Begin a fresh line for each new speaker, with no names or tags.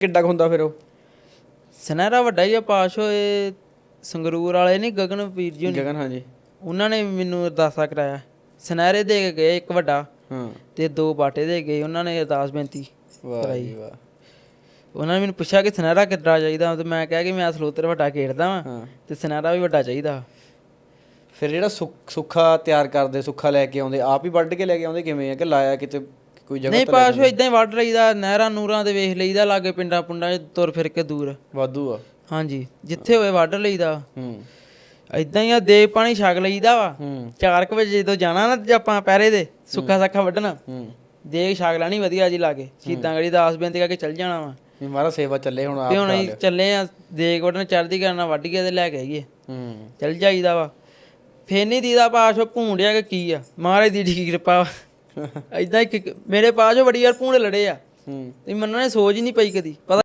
ਕਿੱਡਾ ਕੁ ਹੁੰਦਾ ਫਿਰ ਉਹ?
ਸੁਨਹਿਰਾ ਵੱਡਾ ਹੀ ਆ ਪਾਸ ਹੋਏ ਸੰਗਰੂਰ ਵਾਲੇ ਨਹੀਂ ਗਗਨ ਵੀਰ ਜੀ ਹੋਣੀ।
ਗਗਨ ਹਾਂਜੀ।
ਉਹਨਾਂ ਨੇ ਮੈਨੂੰ ਅਰਦਾਸਾ ਕਰਾਇਆ। ਸੁਨਹਿਰੇ ਦੇ ਕੇ ਗਏ ਇੱਕ ਵੱਡਾ।
ਹਾਂ।
ਤੇ ਦੋ ਬਾਟੇ ਦੇ ਗਏ ਉਹਨਾਂ ਨੇ ਅਰਦਾਸ ਬੇਨਤੀ
ਵਾਹ ਜੀ ਵਾਹ।
ਉਹਨਾਂ ਨੇ ਮੈਨੂੰ ਪੁੱਛਿਆ ਕਿ ਸੁਨਹਿਰਾ ਕਿੱਦਾਂ ਚਾਹੀਦਾ? ਤੇ ਮੈਂ ਕਿਹਾ ਕਿ ਮੈਂ ਸਲੋਤਰ ਵੱਡਾ ਖੇਡਦਾ ਵਾਂ
ਹਾਂ।
ਤੇ ਸੁਨਹਿਰਾ ਵੀ ਵੱਡਾ ਚਾਹੀਦਾ।
ਫਿਰ ਜਿਹੜਾ ਸੁੱਖ- ਸੁੱਖਾ ਤਿਆਰ ਕਰਦੇ ਸੁੱਖਾ ਲੈ ਕੇ ਆਉਂਦੇ ਆਪ ਹੀ ਵੱਢ ਕੇ ਲੈ ਕੇ ਆਉਂਦੇ ਕਿਵੇਂ ਆ? ਕਿ ਲਾਇਆ ਕਿਤੇ ਕੋਈ ਜਗ੍ਹਾ
ਨਹੀਂ ਪਾਸ ਇਦਾਂ ਹੀ ਵੱਢ ਲਈਦਾ ਨਹਿਰਾਂ ਨੂਰਾਂ ਦੇ ਵੇਖ ਲਈਦਾ ਲਾਗੇ ਪਿੰਡਾਂ ਪੁੰਡਾਂ 'ਚ ਤੁਰ ਫਿਰ ਕੇ ਦੂਰ।
ਵਾਧੂ ਆ।
ਹਾਂਜੀ ਜਿੱਥੇ ਹੋਵੇ ਵੱਢ ਲਈਦਾ।
ਹੂੰ।
ਇਦਾਂ ਹੀ ਆ ਦੇ ਪਾਣੀ ਛਕ ਲਈਦਾ ਵਾ।
ਹੂੰ।
4 ਵਜੇ ਜਦੋਂ ਜਾਣਾ ਨਾ ਤੇ ਆਪਾਂ ਪੈਰੇ ਦੇ ਸੁੱਖਾ ਸੱਖਾ ਵੱਢਣਾ।
ਹੂੰ।
ਦੇਖ ਛਕ ਲੈਣੀ ਵਧੀਆ ਜੀ ਲਾਗੇ। ਸ਼ੀਤਾਂ ਗੜੀ ਦਾਸ ਬੇਨਤੀ ਕਰਕੇ ਚੱਲ ਜਾਣਾ ਵਾ।
ਵੀ ਮਾਰਾ ਸੇਵਾ ਚੱਲੇ ਹੁਣ ਆਪ
ਤੇ ਹੁਣ। ਚੱਲੇ ਆ ਦੇਖ ਵੱਢਣ ਚੜਦੀ ਕਰਨਾ ਵੱਢ ਕੇ ਤੇ ਲੈ ਕੇ ਆਈਏ।
ਹੂੰ।
ਚੱਲ ਜਾਈਦਾ ਵਾ। ਫੇਰ ਨਹੀਂ ਦੀਦਾ ਪਾਸ ਭੂੰਡਿਆ ਕਿ ਕੀ ਆ? ਮਹਾਰਾਜ ਦੀ ਕਿਰਪਾ ਵਾ। ਇਦਾਂ ਹੀ ਕਿ- ਮੇਰੇ ਪਾਸ ਉਹ ਬੜੀ ਯਾਰ ਭੂੰਡ ਲੜੇ ਆ।
ਹੂੰ।
ਤੇ ਮੰਨਣਾ ਨੇ ਸੋਚ ਹੀ ਨਹੀਂ ਪਈ ਕਦੀ। ਪਤਾ